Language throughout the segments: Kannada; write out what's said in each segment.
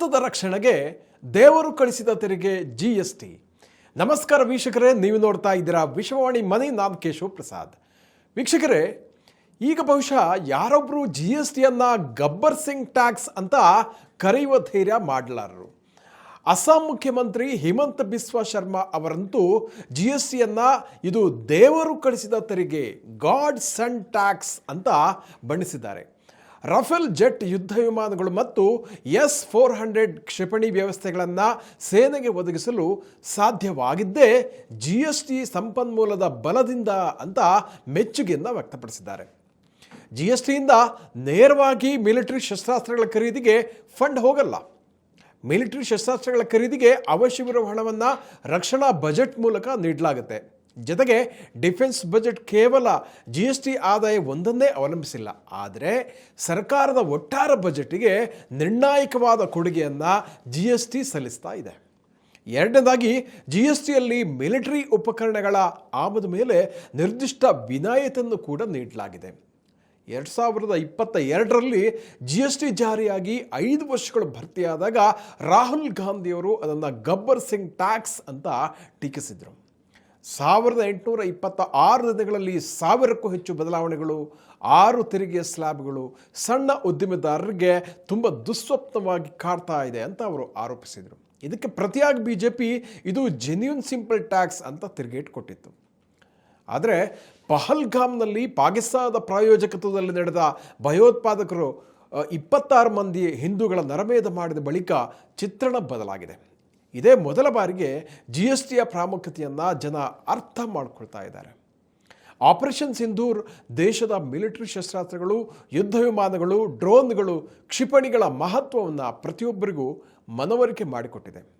ಭಾರತದ ರಕ್ಷಣೆಗೆ ದೇವರು ಕಳಿಸಿದ ತೆರಿಗೆ ಜಿ ಎಸ್ ಟಿ ನಮಸ್ಕಾರ ವೀಕ್ಷಕರೇ, ನೀವು ನೋಡ್ತಾ ಇದ್ದೀರಾ ವಿಶ್ವವಾಣಿ ಮನೆ ನಾನು ಕೇಶವ ಪ್ರಸಾದ್. ವೀಕ್ಷಕರೇ, ಈಗ ಬಹುಶಃ ಯಾರೊಬ್ಬರು ಜಿ ಎಸ್ ಟಿಯನ್ನು ಗಬ್ಬರ್ ಸಿಂಗ್ ಟ್ಯಾಕ್ಸ್ ಅಂತ ಕರೆಯುವ ಧೈರ್ಯ ಮಾಡಲಾರರು. ಅಸ್ಸಾಂ ಮುಖ್ಯಮಂತ್ರಿ ಹಿಮಂತ ಬಿಸ್ವ ಶರ್ಮಾ ಅವರಂತೂ ಜಿ ಎಸ್ ಟಿಯನ್ನು ಇದು ದೇವರು ಕಳಿಸಿದ ತೆರಿಗೆ ಗಾಡ್ ಸನ್ ಟ್ಯಾಕ್ಸ್ ಅಂತ ಬಣ್ಣಿಸಿದ್ದಾರೆ. ರಫೇಲ್ ಜೆಟ್ ಯುದ್ಧ ವಿಮಾನಗಳು ಮತ್ತು ಎಸ್ ಫೋರ್ ಹಂಡ್ರೆಡ್ ಕ್ಷಿಪಣಿ ವ್ಯವಸ್ಥೆಗಳನ್ನು ಸೇನೆಗೆ ಒದಗಿಸಲು ಸಾಧ್ಯವಾಗಿದ್ದೇ ಜಿ ಎಸ್ ಟಿ ಸಂಪನ್ಮೂಲದ ಬಲದಿಂದ ಅಂತ ಮೆಚ್ಚುಗೆಯನ್ನು ವ್ಯಕ್ತಪಡಿಸಿದ್ದಾರೆ. ಜಿ ಎಸ್ ಟಿಯಿಂದ ನೇರವಾಗಿ ಮಿಲಿಟರಿ ಶಸ್ತ್ರಾಸ್ತ್ರಗಳ ಖರೀದಿಗೆ ಫಂಡ್ ಹೋಗಲ್ಲ. ಮಿಲಿಟರಿ ಶಸ್ತ್ರಾಸ್ತ್ರಗಳ ಖರೀದಿಗೆ ಅವಶ್ಯವಿರುವ ಹಣವನ್ನು ರಕ್ಷಣಾ ಬಜೆಟ್ ಮೂಲಕ ನೀಡಲಾಗುತ್ತೆ. ಜೊತೆಗೆ ಡಿಫೆನ್ಸ್ ಬಜೆಟ್ ಕೇವಲ ಜಿ ಎಸ್ ಟಿ ಆದಾಯ ಒಂದನ್ನೇ ಅವಲಂಬಿಸಿಲ್ಲ. ಆದರೆ ಸರ್ಕಾರದ ಒಟ್ಟಾರೆ ಬಜೆಟಿಗೆ ನಿರ್ಣಾಯಕವಾದ ಕೊಡುಗೆಯನ್ನು ಜಿ ಎಸ್ ಟಿ ಸಲ್ಲಿಸ್ತಾ ಇದೆ. ಎರಡನೇದಾಗಿ ಜಿ ಎಸ್ ಟಿಯಲ್ಲಿ ಮಿಲಿಟರಿ ಉಪಕರಣಗಳ ಆಮದು ಮೇಲೆ ನಿರ್ದಿಷ್ಟ ವಿನಾಯಿತಿಯನ್ನು ಕೂಡ ನೀಡಲಾಗಿದೆ. ಎರಡು ಸಾವಿರದ ಇಪ್ಪತ್ತ ಎರಡರಲ್ಲಿ ಜಿ ಎಸ್ ಟಿ ಜಾರಿಯಾಗಿ ಐದು ವರ್ಷಗಳು ಭರ್ತಿಯಾದಾಗ ರಾಹುಲ್ ಗಾಂಧಿಯವರು ಅದನ್ನು ಗಬ್ಬರ್ ಸಿಂಗ್ ಟ್ಯಾಕ್ಸ್ ಅಂತ ಟೀಕಿಸಿದರು. ಸಾವಿರದ ಎಂಟುನೂರ ಇಪ್ಪತ್ತ ಆರು ದಿನಗಳಲ್ಲಿ ಸಾವಿರಕ್ಕೂ ಹೆಚ್ಚು ಬದಲಾವಣೆಗಳು, ಆರು ತೆರಿಗೆಯ ಸ್ಲ್ಯಾಬ್ಗಳು ಸಣ್ಣ ಉದ್ದಿಮೆದಾರರಿಗೆ ತುಂಬ ದುಸ್ವಪ್ನವಾಗಿ ಕಾಡ್ತಾ ಇದೆ ಅಂತ ಅವರು ಆರೋಪಿಸಿದರು. ಇದಕ್ಕೆ ಪ್ರತಿಯಾಗಿ ಬಿ ಜೆ ಪಿ ಇದು ಜೆನ್ಯೂನ್ ಸಿಂಪಲ್ ಟ್ಯಾಕ್ಸ್ ಅಂತ ತಿರುಗೇಟ್ ಕೊಟ್ಟಿತ್ತು ಆದರೆ ಪಹಲ್ಗಾಮ್ನಲ್ಲಿ ಪಾಕಿಸ್ತಾನದ ಪ್ರಾಯೋಜಕತ್ವದಲ್ಲಿ ನಡೆದ ಭಯೋತ್ಪಾದಕರು ಇಪ್ಪತ್ತಾರು ಮಂದಿ ಹಿಂದೂಗಳ ನರಮೇಧ ಮಾಡಿದ ಬಳಿಕ ಚಿತ್ರಣ ಬದಲಾಗಿದೆ. ಇದೇ ಮೊದಲ ಬಾರಿಗೆ ಜಿ ಎಸ್ ಟಿಯ ಪ್ರಾಮುಖ್ಯತೆಯನ್ನು ಜನ ಅರ್ಥ ಮಾಡಿಕೊಳ್ತಾ ಇದ್ದಾರೆ. ಆಪರೇಷನ್ ಸಿಂಧೂರ್, ದೇಶದ ಮಿಲಿಟರಿ ಶಸ್ತ್ರಾಸ್ತ್ರಗಳು, ಯುದ್ಧ ವಿಮಾನಗಳು, ಡ್ರೋನ್ಗಳು, ಕ್ಷಿಪಣಿಗಳ ಮಹತ್ವವನ್ನು ಪ್ರತಿಯೊಬ್ಬರಿಗೂ ಮನವರಿಕೆ ಮಾಡಿಕೊಟ್ಟಿದೆ.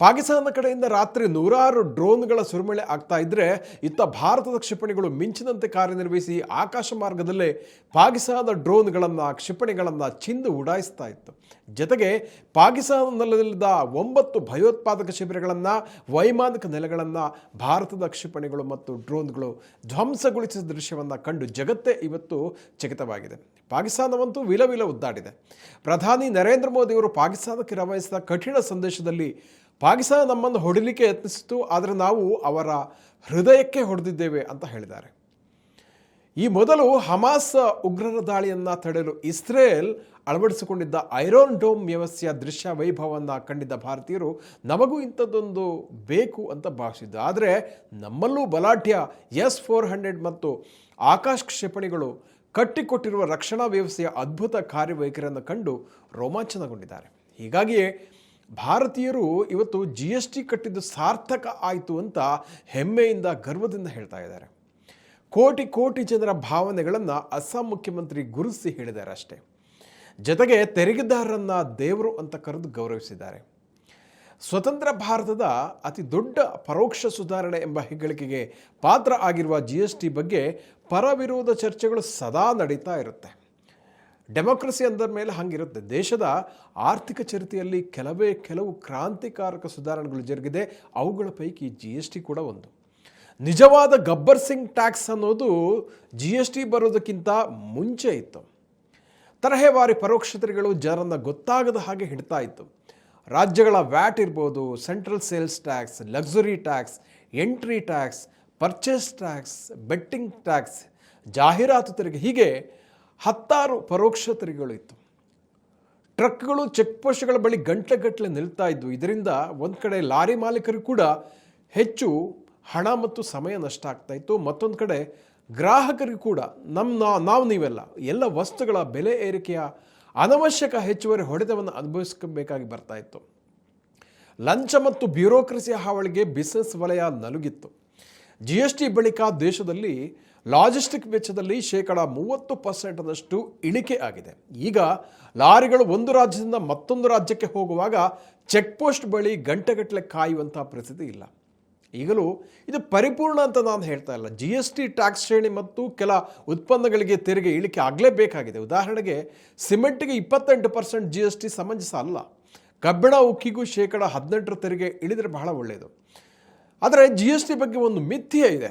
ಪಾಕಿಸ್ತಾನದ ಕಡೆಯಿಂದ ರಾತ್ರಿ ನೂರಾರು ಡ್ರೋನ್ಗಳ ಸುರಿಮಳೆ ಆಗ್ತಾ ಇದ್ರೆ ಇತ್ತ ಭಾರತದ ಕ್ಷಿಪಣಿಗಳು ಮಿಂಚಿನಂತೆ ಕಾರ್ಯನಿರ್ವಹಿಸಿ ಆಕಾಶ ಮಾರ್ಗದಲ್ಲೇ ಪಾಕಿಸ್ತಾನದ ಡ್ರೋನ್ಗಳನ್ನು, ಕ್ಷಿಪಣಿಗಳನ್ನು ಚಿಂದು ಉಡಾಯಿಸ್ತಾ ಇತ್ತು. ಜೊತೆಗೆ ಪಾಕಿಸ್ತಾನದಲ್ಲಿದ್ದ ಒಂಬತ್ತು ಭಯೋತ್ಪಾದಕ ಶಿಬಿರಗಳನ್ನು, ವೈಮಾನಿಕ ನೆಲೆಗಳನ್ನು ಭಾರತದ ಕ್ಷಿಪಣಿಗಳು ಮತ್ತು ಡ್ರೋನ್ಗಳು ಧ್ವಂಸಗೊಳಿಸಿದ ದೃಶ್ಯವನ್ನು ಕಂಡು ಜಗತ್ತೇ ಇವತ್ತು ಚಕಿತವಾಗಿದೆ. ಪಾಕಿಸ್ತಾನವಂತೂ ವಿಲವಿಲ ಉದ್ದಾಡಿದೆ. ಪ್ರಧಾನಿ ನರೇಂದ್ರ ಮೋದಿಯವರು ಪಾಕಿಸ್ತಾನಕ್ಕೆ ರವಾನಿಸಿದ ಕಠಿಣ ಸಂದೇಶದಲ್ಲಿ ಪಾಕಿಸ್ತಾನ ನಮ್ಮನ್ನು ಹೊಡಿಲಿಕ್ಕೆ ಯತ್ನಿಸಿತು, ಆದರೆ ನಾವು ಅವರ ಹೃದಯಕ್ಕೆ ಹೊಡೆದಿದ್ದೇವೆ ಅಂತ ಹೇಳಿದ್ದಾರೆ. ಈ ಮೊದಲು ಹಮಾಸ್ ಉಗ್ರರ ದಾಳಿಯನ್ನು ತಡೆಯಲು ಇಸ್ರೇಲ್ ಅಳವಡಿಸಿಕೊಂಡಿದ್ದ ಐರೋನ್ ಡೋಮ್ ವ್ಯವಸ್ಥೆಯ ದೃಶ್ಯ ವೈಭವವನ್ನು ಕಂಡಿದ್ದ ಭಾರತೀಯರು, ನಮಗೂ ಇಂಥದ್ದೊಂದು ಬೇಕು ಅಂತ ಭಾವಿಸಿದ್ದು. ಆದರೆ ನಮ್ಮಲ್ಲೂ ಬಲಾಢ್ಯ ಎಸ್ ಫೋರ್ ಹಂಡ್ರೆಡ್ ಮತ್ತು ಆಕಾಶ್ ಕ್ಷಿಪಣಿಗಳು ಕಟ್ಟಿಕೊಟ್ಟಿರುವ ರಕ್ಷಣಾ ವ್ಯವಸ್ಥೆಯ ಅದ್ಭುತ ಕಾರ್ಯವೈಖರಿಯನ್ನು ಕಂಡು ರೋಮಾಂಚನಗೊಂಡಿದ್ದಾರೆ. ಹೀಗಾಗಿಯೇ ಭಾರತೀಯರು ಇವತ್ತು ಜಿ ಎಸ್ ಟಿ ಕಟ್ಟಿದ್ದು ಸಾರ್ಥಕ ಆಯಿತು ಅಂತ ಹೆಮ್ಮೆಯಿಂದ ಗರ್ವದಿಂದ ಹೇಳ್ತಾ ಇದ್ದಾರೆ. ಕೋಟಿ ಕೋಟಿ ಜನರ ಭಾವನೆಗಳನ್ನು ಅಸ್ಸಾಂ ಮುಖ್ಯಮಂತ್ರಿ ಗುರುಸಿ ಹೇಳಿದ್ದಾರೆ ಅಷ್ಟೇ. ಜೊತೆಗೆ ತೆರಿಗೆದಾರರನ್ನು ದೇವರು ಅಂತ ಕರೆದು ಗೌರವಿಸಿದ್ದಾರೆ. ಸ್ವತಂತ್ರ ಭಾರತದ ಅತಿ ದೊಡ್ಡ ಪರೋಕ್ಷ ಸುಧಾರಣೆ ಎಂಬ ಹೆಗ್ಗಳಿಕೆಗೆ ಪಾತ್ರ ಆಗಿರುವ ಜಿ ಎಸ್ ಟಿ ಬಗ್ಗೆ ಪರವಿರೋಧ ಚರ್ಚೆಗಳು ಸದಾ ನಡೀತಾ ಇರುತ್ತೆ. ಡೆಮೋಕ್ರಸಿ ಅಂದ ಮೇಲೆ ಹಂಗಿರುತ್ತೆ. ದೇಶದ ಆರ್ಥಿಕ ಚರಿತೆಯಲ್ಲಿ ಕೆಲವೇ ಕೆಲವು ಕ್ರಾಂತಿಕಾರಕ ಸುಧಾರಣೆಗಳು ಜರುಗಿದೆ. ಅವುಗಳ ಪೈಕಿ ಜಿ ಎಸ್ ಟಿ ಕೂಡ ಒಂದು. ನಿಜವಾದ ಗಬ್ಬರ್ ಸಿಂಗ್ ಟ್ಯಾಕ್ಸ್ ಅನ್ನೋದು ಜಿ ಎಸ್ ಟಿ ಬರೋದಕ್ಕಿಂತ ಮುಂಚೆ ಇತ್ತು. ತರಹೇವಾರಿ ಪರೋಕ್ಷ ತೆರಿಗೆಗಳು ಜನರನ್ನು ಗೊತ್ತಾಗದ ಹಾಗೆ ಹಿಡ್ತಾ ಇತ್ತು. ರಾಜ್ಯಗಳ ವ್ಯಾಟ್ ಇರ್ಬೋದು, central sales tax, luxury tax, entry tax, purchase tax, betting tax, ಜಾಹೀರಾತು ತೆರಿಗೆ ಹೀಗೆ ಹತ್ತಾರು ಪರೋಕ್ಷ ತೆರಿಗೆಗಳು ಇತ್ತು ಟ್ರಕ್ಗಳು ಚೆಕ್ ಪೋಸ್ಟ್ಗಳ ಬಳಿ ಗಂಟೆಗಟ್ಟಲೆ ನಿಲ್ತಾ ಇದ್ವು. ಇದರಿಂದ ಒಂದು ಕಡೆ ಲಾರಿ ಮಾಲೀಕರು ಕೂಡ ಹೆಚ್ಚು ಹಣ ಮತ್ತು ಸಮಯ ನಷ್ಟ ಆಗ್ತಾ ಇತ್ತು. ಮತ್ತೊಂದು ಕಡೆ ಗ್ರಾಹಕರಿಗೂ ಕೂಡ ನಮ್ಮ ನಾವು ನೀವೆಲ್ಲ ಎಲ್ಲ ವಸ್ತುಗಳ ಬೆಲೆ ಏರಿಕೆಯ ಅನವಶ್ಯಕ ಹೆಚ್ಚುವರಿ ಹೊಡೆತವನ್ನು ಅನುಭವಿಸಬೇಕಾಗಿ ಬರ್ತಾ ಇತ್ತು. ಲಂಚ ಮತ್ತು ಬ್ಯೂರೋಕ್ರಸಿಯ ಹಾವಳಿಗೆ ಬಿಸ್ನೆಸ್ ವಲಯ ನಲುಗಿತ್ತು. ಜಿ ಎಸ್ ಟಿ ಬಳಿಕ ದೇಶದಲ್ಲಿ ಲಾಜಿಸ್ಟಿಕ್ ವೆಚ್ಚದಲ್ಲಿ ಶೇಕಡ ಮೂವತ್ತು ಪರ್ಸೆಂಟದಷ್ಟು ಇಳಿಕೆ ಆಗಿದೆ. ಈಗ ಲಾರಿಗಳು ಒಂದು ರಾಜ್ಯದಿಂದ ಮತ್ತೊಂದು ರಾಜ್ಯಕ್ಕೆ ಹೋಗುವಾಗ ಚೆಕ್ ಪೋಸ್ಟ್ ಬಳಿ ಗಂಟೆಗಟ್ಟಲೆ ಕಾಯುವಂಥ ಪರಿಸ್ಥಿತಿ ಇಲ್ಲ. ಈಗಲೂ ಇದು ಪರಿಪೂರ್ಣ ಅಂತ ನಾನು ಹೇಳ್ತಾ ಇಲ್ಲ. ಜಿ ಎಸ್ ಟಿ ಟ್ಯಾಕ್ಸ್ ಶ್ರೇಣಿ ಮತ್ತು ಕೆಲ ಉತ್ಪನ್ನಗಳಿಗೆ ತೆರಿಗೆ ಇಳಿಕೆ ಆಗಲೇಬೇಕಾಗಿದೆ. ಉದಾಹರಣೆಗೆ ಸಿಮೆಂಟ್ಗೆ ಇಪ್ಪತ್ತೆಂಟು ಪರ್ಸೆಂಟ್ ಜಿ ಎಸ್ ಟಿ ಸಮಂಜಸ ಅಲ್ಲ. ಕಬ್ಬಿಣ ಉಕ್ಕಿಗೂ ಶೇಕಡ ಹದಿನೆಂಟರ ತೆರಿಗೆ ಇಳಿದರೆ ಬಹಳ ಒಳ್ಳೆಯದು ಆದರೆ ಜಿ ಎಸ್ ಟಿ ಬಗ್ಗೆ ಒಂದು ಮಿಥ್ಯೆ ಇದೆ.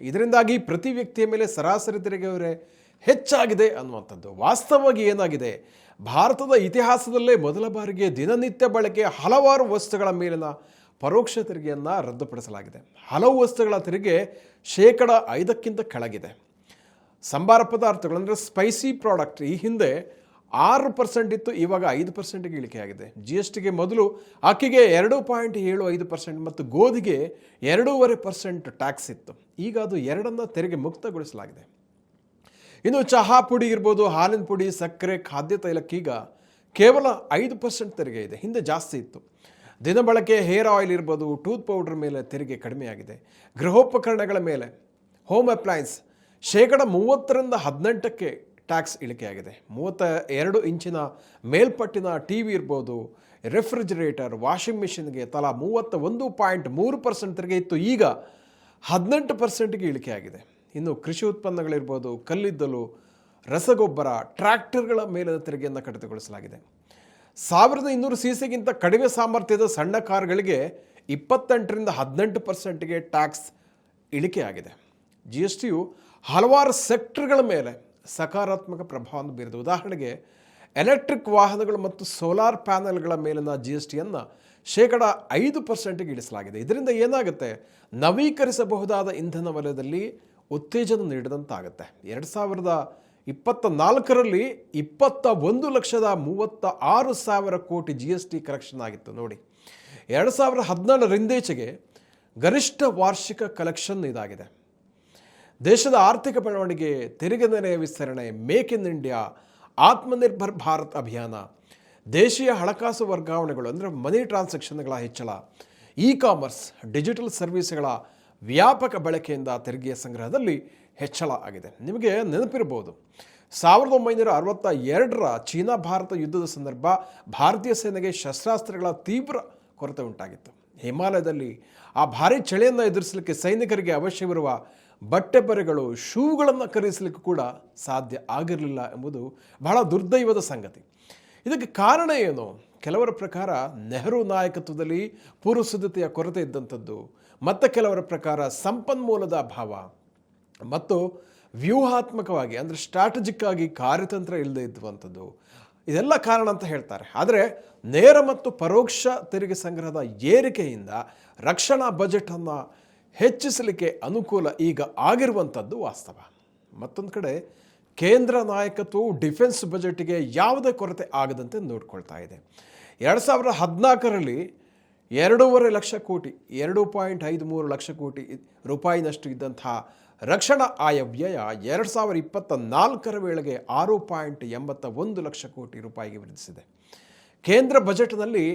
ಇದರಿಂದಾಗಿ ಪ್ರತಿ ವ್ಯಕ್ತಿಯ ಮೇಲೆ ಸರಾಸರಿ ತೆರಿಗೆ ಅವರೇ ಹೆಚ್ಚಾಗಿದೆ ಅನ್ನುವಂಥದ್ದು. ವಾಸ್ತವವಾಗಿ ಏನಾಗಿದೆ? ಭಾರತದ ಇತಿಹಾಸದಲ್ಲೇ ಮೊದಲ ಬಾರಿಗೆ ದಿನನಿತ್ಯ ಬಳಕೆ ಹಲವಾರು ವಸ್ತುಗಳ ಮೇಲಿನ ಪರೋಕ್ಷ ತೆರಿಗೆಯನ್ನು ರದ್ದುಪಡಿಸಲಾಗಿದೆ. ಹಲವು ವಸ್ತುಗಳ ತೆರಿಗೆ ಶೇಕಡ ಐದಕ್ಕಿಂತ ಕೆಳಗಿದೆ. ಸಂಬಾರ ಪದಾರ್ಥಗಳು ಅಂದರೆ ಸ್ಪೈಸಿ ಪ್ರಾಡಕ್ಟ್ ಈ ಹಿಂದೆ ಆರು ಪರ್ಸೆಂಟ್ ಇತ್ತು, ಇವಾಗ ಐದು ಪರ್ಸೆಂಟ್ಗೆ ಇಳಿಕೆಯಾಗಿದೆ. ಜಿ ಎಸ್ ಟಿಗೆ ಮೊದಲು ಅಕ್ಕಿಗೆ ಎರಡು ಪಾಯಿಂಟ್ ಏಳು ಐದು ಪರ್ಸೆಂಟ್ ಮತ್ತು ಗೋಧಿಗೆ ಎರಡೂವರೆ ಪರ್ಸೆಂಟ್ ಟ್ಯಾಕ್ಸ್ ಇತ್ತು. ಈಗ ಅದು ಎರಡನ್ನು ತೆರಿಗೆ ಮುಕ್ತಗೊಳಿಸಲಾಗಿದೆ. ಇನ್ನು ಚಹಾ ಪುಡಿ ಇರ್ಬೋದು, ಹಾಲಿನ ಪುಡಿ, ಸಕ್ಕರೆ, ಖಾದ್ಯ ತೈಲಕ್ಕೀಗ ಕೇವಲ ಐದು ಪರ್ಸೆಂಟ್ ತೆರಿಗೆ ಇದೆ. ಹಿಂದೆ ಜಾಸ್ತಿ ಇತ್ತು. ದಿನಬಳಕೆ ಹೇರ್ ಆಯಿಲ್ ಇರ್ಬೋದು, ಟೂತ್ ಪೌಡರ್ ಮೇಲೆ ತೆರಿಗೆ ಕಡಿಮೆಯಾಗಿದೆ. ಗೃಹೋಪಕರಣಗಳ ಮೇಲೆ ಹೋಮ್ ಅಪ್ಲಯನ್ಸ್ ಶೇಕಡ ಮೂವತ್ತರಿಂದ ಹದಿನೆಂಟಕ್ಕೆ ಟ್ಯಾಕ್ಸ್ ಇಳಿಕೆಯಾಗಿದೆ. ಮೂವತ್ತ ಎರಡು ಇಂಚಿನ ಮೇಲ್ಪಟ್ಟಿನ ಟಿ ವಿ ಇರ್ಬೋದು. ರೆಫ್ರಿಜರೇಟರ್, ವಾಷಿಂಗ್ ಮಿಷಿನ್ಗೆ ತಲಾ ಮೂವತ್ತ ಒಂದು ಪಾಯಿಂಟ್ ಮೂರು ಪರ್ಸೆಂಟ್ ತೆರಿಗೆ ಇತ್ತು. ಈಗ ಹದಿನೆಂಟು ಪರ್ಸೆಂಟ್ಗೆ ಇಳಿಕೆಯಾಗಿದೆ. ಇನ್ನು ಕೃಷಿ ಉತ್ಪನ್ನಗಳಿರ್ಬೋದು, ಕಲ್ಲಿದ್ದಲು, ರಸಗೊಬ್ಬರ, ಟ್ರ್ಯಾಕ್ಟರ್ಗಳ ಮೇಲಿನ ತೆರಿಗೆಯನ್ನು ಕಡಿತಗೊಳಿಸಲಾಗಿದೆ. ಸಾವಿರದ ಇನ್ನೂರು ಸಿ ಸಿಗಿಂತ ಕಡಿಮೆ ಸಾಮರ್ಥ್ಯದ ಸಣ್ಣ ಕಾರ್ಗಳಿಗೆ ಇಪ್ಪತ್ತೆಂಟರಿಂದ ಹದಿನೆಂಟು ಪರ್ಸೆಂಟ್ಗೆ ಟ್ಯಾಕ್ಸ್ ಇಳಿಕೆಯಾಗಿದೆ. ಜಿ ಎಸ್ ಟಿಯು ಹಲವಾರು ಸೆಕ್ಟರ್ಗಳ ಮೇಲೆ ಸಕಾರಾತ್ಮಕ ಪ್ರಭಾವವನ್ನು ಬೀರಿದೆ. ಉದಾಹರಣೆಗೆ, ಎಲೆಕ್ಟ್ರಿಕ್ ವಾಹನಗಳು ಮತ್ತು ಸೋಲಾರ್ ಪ್ಯಾನೆಲ್ಗಳ ಮೇಲಿನ ಜಿ ಎಸ್ ಟಿಯನ್ನು ಶೇಕಡ ಐದು ಪರ್ಸೆಂಟಿಗೆ ಇಳಿಸಲಾಗಿದೆ. ಇದರಿಂದ ಏನಾಗುತ್ತೆ? ನವೀಕರಿಸಬಹುದಾದ ಇಂಧನ ವಲಯದಲ್ಲಿ ಉತ್ತೇಜನ ನೀಡಿದಂತಾಗುತ್ತೆ. ಎರಡು ಸಾವಿರದ ಇಪ್ಪತ್ತ ನಾಲ್ಕರಲ್ಲಿ ಇಪ್ಪತ್ತ ಒಂದು ಲಕ್ಷದ ಮೂವತ್ತ ಆರು ಸಾವಿರ ಕೋಟಿ ಜಿ ಎಸ್ ಟಿ ಕಲೆಕ್ಷನ್ ಆಗಿತ್ತು. ನೋಡಿ, ಎರಡು ಸಾವಿರದ ಹದಿನೇಳರಿಂದೀಚೆಗೆ ಗರಿಷ್ಠ ವಾರ್ಷಿಕ ಕಲೆಕ್ಷನ್ ಇದಾಗಿದೆ. ದೇಶದ ಆರ್ಥಿಕ ಬೆಳವಣಿಗೆ ತೆರಿಗೆ ನೆರೆಯ ವಿಸ್ತರಣೆ make in India, Atmanirbhar Bharat ಅಭಿಯಾನ, ದೇಶೀಯ ಹಣಕಾಸು ವರ್ಗಾವಣೆಗಳು ಅಂದರೆ ಮನಿ ಟ್ರಾನ್ಸಾಕ್ಷನ್ಗಳ ಹೆಚ್ಚಳ ಇ ಕಾಮರ್ಸ್ ಡಿಜಿಟಲ್ ಸರ್ವಿಸ್ಗಳ ವ್ಯಾಪಕ ಬಳಕೆಯಿಂದ ತೆರಿಗೆಯ ಸಂಗ್ರಹದಲ್ಲಿ ಹೆಚ್ಚಳ ಆಗಿದೆ. ನಿಮಗೆ ನೆನಪಿರಬಹುದು ಸಾವಿರದ ಒಂಬೈನೂರ ಅರವತ್ತ ಎರಡರ ಚೀನಾ ಭಾರತ ಯುದ್ಧದ ಸಂದರ್ಭ ಭಾರತೀಯ ಸೇನೆಗೆ ಶಸ್ತ್ರಾಸ್ತ್ರಗಳ ತೀವ್ರ ಕೊರತೆ ಉಂಟಾಗಿತ್ತು. ಹಿಮಾಲಯದಲ್ಲಿ ಆ ಭಾರಿ ಚಳಿಯನ್ನು ಎದುರಿಸಲಿಕ್ಕೆ ಸೈನಿಕರಿಗೆ ಅವಶ್ಯವಿರುವ ಬಟ್ಟೆ ಬರೆಗಳು ಶೂಗಳನ್ನು ಖರೀದಿಸಲಿಕ್ಕೆ ಕೂಡ ಸಾಧ್ಯ ಆಗಿರಲಿಲ್ಲ ಎಂಬುದು ಬಹಳ ದುರ್ದೈವದ ಸಂಗತಿ. ಇದಕ್ಕೆ ಕಾರಣ ಏನು? ಕೆಲವರ ಪ್ರಕಾರ ನೆಹರು ನಾಯಕತ್ವದಲ್ಲಿ ಪೂರ್ವಸಿದ್ಧತೆಯ ಕೊರತೆ ಇದ್ದಂಥದ್ದು, ಮತ್ತು ಕೆಲವರ ಪ್ರಕಾರ ಸಂಪನ್ಮೂಲದ ಅಭಾವ, ಮತ್ತು ವ್ಯೂಹಾತ್ಮಕವಾಗಿ, ಅಂದರೆ ಸ್ಟ್ರಾಟಜಿಕ್ ಆಗಿ ಕಾರ್ಯತಂತ್ರ ಇಲ್ಲದೆ ಇದ್ದುವಂಥದ್ದು. ಇದೆಲ್ಲ ಕಾರಣ ಅಂತ ಹೇಳ್ತಾರೆ. ಆದರೆ ನೇರ ಮತ್ತು ಪರೋಕ್ಷ ತೆರಿಗೆ ಸಂಗ್ರಹದ ಏರಿಕೆಯಿಂದ ರಕ್ಷಣಾ ಬಜೆಟನ್ನು ಹೆಚ್ಚಿಸಲಿಕ್ಕೆ ಅನುಕೂಲ ಈಗ ಆಗಿರುವಂಥದ್ದು ವಾಸ್ತವ. ಮತ್ತೊಂದು ಕಡೆ, ಕೇಂದ್ರ ನಾಯಕತ್ವವು ಡಿಫೆನ್ಸ್ ಬಜೆಟ್ಗೆ ಯಾವುದೇ ಕೊರತೆ ಆಗದಂತೆ ನೋಡ್ಕೊಳ್ತಾ ಇದೆ. ಎರಡು ಸಾವಿರದ ಹದಿನಾಲ್ಕರಲ್ಲಿ ಎರಡೂವರೆ ಲಕ್ಷ ಕೋಟಿ, ಎರಡು ಪಾಯಿಂಟ್ ಐದು ಮೂರು ಲಕ್ಷ ಕೋಟಿ ರೂಪಾಯಿನಷ್ಟು ಇದ್ದಂತಹ ರಕ್ಷಣಾ ಆಯವ್ಯಯ ಎರಡು ಸಾವಿರ ಇಪ್ಪತ್ತ ನಾಲ್ಕರ ವೇಳೆಗೆ ಆರು ಪಾಯಿಂಟ್ ಎಂಬತ್ತ ಒಂದು ಲಕ್ಷ ಕೋಟಿ ರೂಪಾಯಿಗೆ ವೃದ್ಧಿಸಿದೆ ಕೇಂದ್ರ ಬಜೆಟ್ನಲ್ಲಿ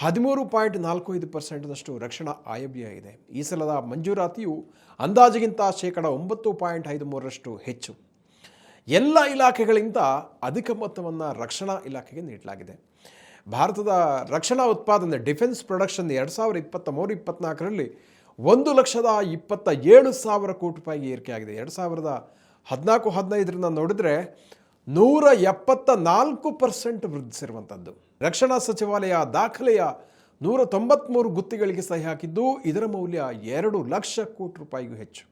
ಹದಿಮೂರು ಪಾಯಿಂಟ್ ನಾಲ್ಕು ಐದು ಪರ್ಸೆಂಟ್ನಷ್ಟು ರಕ್ಷಣಾ ಆಯವ್ಯಯ ಇದೆ. ಈ ಸಲದ ಮಂಜೂರಾತಿಯು ಅಂದಾಜಿಗಿಂತ ಶೇಕಡ ಒಂಬತ್ತು ಪಾಯಿಂಟ್ ಐದು ಮೂರರಷ್ಟು ಹೆಚ್ಚು. ಎಲ್ಲ ಇಲಾಖೆಗಳಿಂದ ಅಧಿಕ ಮೊತ್ತವನ್ನು ರಕ್ಷಣಾ ಇಲಾಖೆಗೆ ನೀಡಲಾಗಿದೆ. ಭಾರತದ ರಕ್ಷಣಾ ಉತ್ಪಾದನೆ, ಡಿಫೆನ್ಸ್ ಪ್ರೊಡಕ್ಷನ್ ಎರಡು ಸಾವಿರ ಇಪ್ಪತ್ತ ಮೂರು ಇಪ್ಪತ್ನಾಲ್ಕರಲ್ಲಿ ಒಂದು ಲಕ್ಷದ ಇಪ್ಪತ್ತ ಏಳು ಸಾವಿರ ಕೋಟಿ ರೂಪಾಯಿಗೆ ಏರಿಕೆಯಾಗಿದೆ. ಎರಡು ಸಾವಿರದ ಹದಿನಾಲ್ಕು, ಹದಿನೈದರಿಂದ ನೋಡಿದರೆ ನೂರ ಎಪ್ಪತ್ತ ನಾಲ್ಕು ಪರ್ಸೆಂಟ್ ವೃದ್ಧಿಸಿರುವಂಥದ್ದು. ರಕ್ಷಣಾ ಸಚಿವಾಲಯ ದಾಖಲೆಯ ನೂರ ತೊಂಬತ್ತ್ಮೂರು ಗುತ್ತಿಗಳಿಗೆ ಸಹಿ ಹಾಕಿದ್ದು, ಇದರ ಮೌಲ್ಯ ಎರಡು ಲಕ್ಷ ಕೋಟಿ ರೂಪಾಯಿಗೂ ಹೆಚ್ಚು.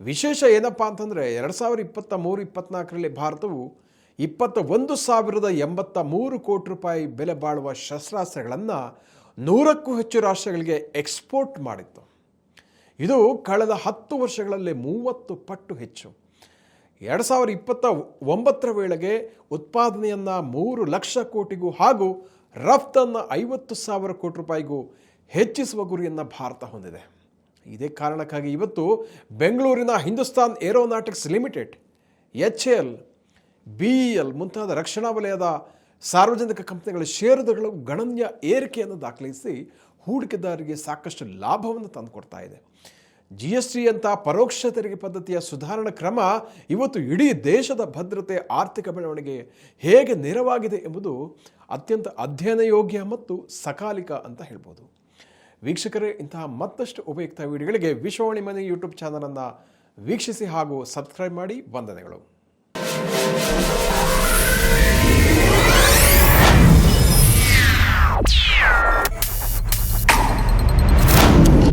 ವಿಶೇಷ ಏನಪ್ಪ ಅಂತಂದರೆ, ಎರಡು ಸಾವಿರದ ಇಪ್ಪತ್ತ ಮೂರು, ಇಪ್ಪತ್ನಾಲ್ಕರಲ್ಲಿ ಭಾರತವು ಇಪ್ಪತ್ತ ಒಂದು ಸಾವಿರದ ಎಂಬತ್ತ ಮೂರು ಕೋಟಿ ರೂಪಾಯಿ ಬೆಲೆ ಬಾಳುವ ಶಸ್ತ್ರಾಸ್ತ್ರಗಳನ್ನು ನೂರಕ್ಕೂ ಹೆಚ್ಚು ರಾಷ್ಟ್ರಗಳಿಗೆ ಎಕ್ಸ್ಪೋರ್ಟ್ ಮಾಡಿತ್ತು. ಇದು ಕಳೆದ ಹತ್ತು ವರ್ಷಗಳಲ್ಲಿ ಮೂವತ್ತು ಪಟ್ಟು ಹೆಚ್ಚು. ಎರಡು ಸಾವಿರ ಇಪ್ಪತ್ತ ಒಂಬತ್ತರ ವೇಳೆಗೆ ಉತ್ಪಾದನೆಯನ್ನು ಮೂರು ಲಕ್ಷ ಕೋಟಿಗೂ ಹಾಗೂ ರಫ್ತನ್ನು ಐವತ್ತು ಸಾವಿರ ಕೋಟಿ ರೂಪಾಯಿಗೂ ಹೆಚ್ಚಿಸುವ ಗುರಿಯನ್ನು ಭಾರತ ಹೊಂದಿದೆ. ಇದೇ ಕಾರಣಕ್ಕಾಗಿ ಇವತ್ತು ಬೆಂಗಳೂರಿನ Hindustan aeronautics limited, H L, B L ಮುಂತಾದ ರಕ್ಷಣಾ ವಲಯದ ಸಾರ್ವಜನಿಕ ಕಂಪನಿಗಳ ಷೇರುಗಳು ಗಣನೀಯ ಏರಿಕೆಯನ್ನು ದಾಖಲಿಸಿ ಹೂಡಿಕೆದಾರರಿಗೆ ಸಾಕಷ್ಟು ಲಾಭವನ್ನು ತಂದುಕೊಡ್ತಾ ಇದೆ. ಜಿ ಎಸ್ ಟಿ ಅಂತ ಪರೋಕ್ಷ ತೆರಿಗೆ ಪದ್ಧತಿಯ ಸುಧಾರಣಾ ಕ್ರಮ ಇವತ್ತು ಇಡೀ ದೇಶದ ಭದ್ರತೆ, ಆರ್ಥಿಕ ಬೆಳವಣಿಗೆ ಹೇಗೆ ನೆರವಾಗಿದೆ ಎಂಬುದು ಅತ್ಯಂತ ಅಧ್ಯಯನ ಯೋಗ್ಯ ಮತ್ತು ಸಕಾಲಿಕ ಅಂತ ಹೇಳ್ಬೋದು. ವೀಕ್ಷಕರೇ, ಇಂತಹ ಮತ್ತಷ್ಟು ಉಪಯುಕ್ತ ವಿಡಿಯೋಗಳಿಗೆ ವಿಶ್ವವಾಣಿ ಮನೆ ಯೂಟ್ಯೂಬ್ ಚಾನಲನ್ನು ವೀಕ್ಷಿಸಿ ಹಾಗೂ ಸಬ್ಸ್ಕ್ರೈಬ್ ಮಾಡಿ ವಂದನೆಗಳು.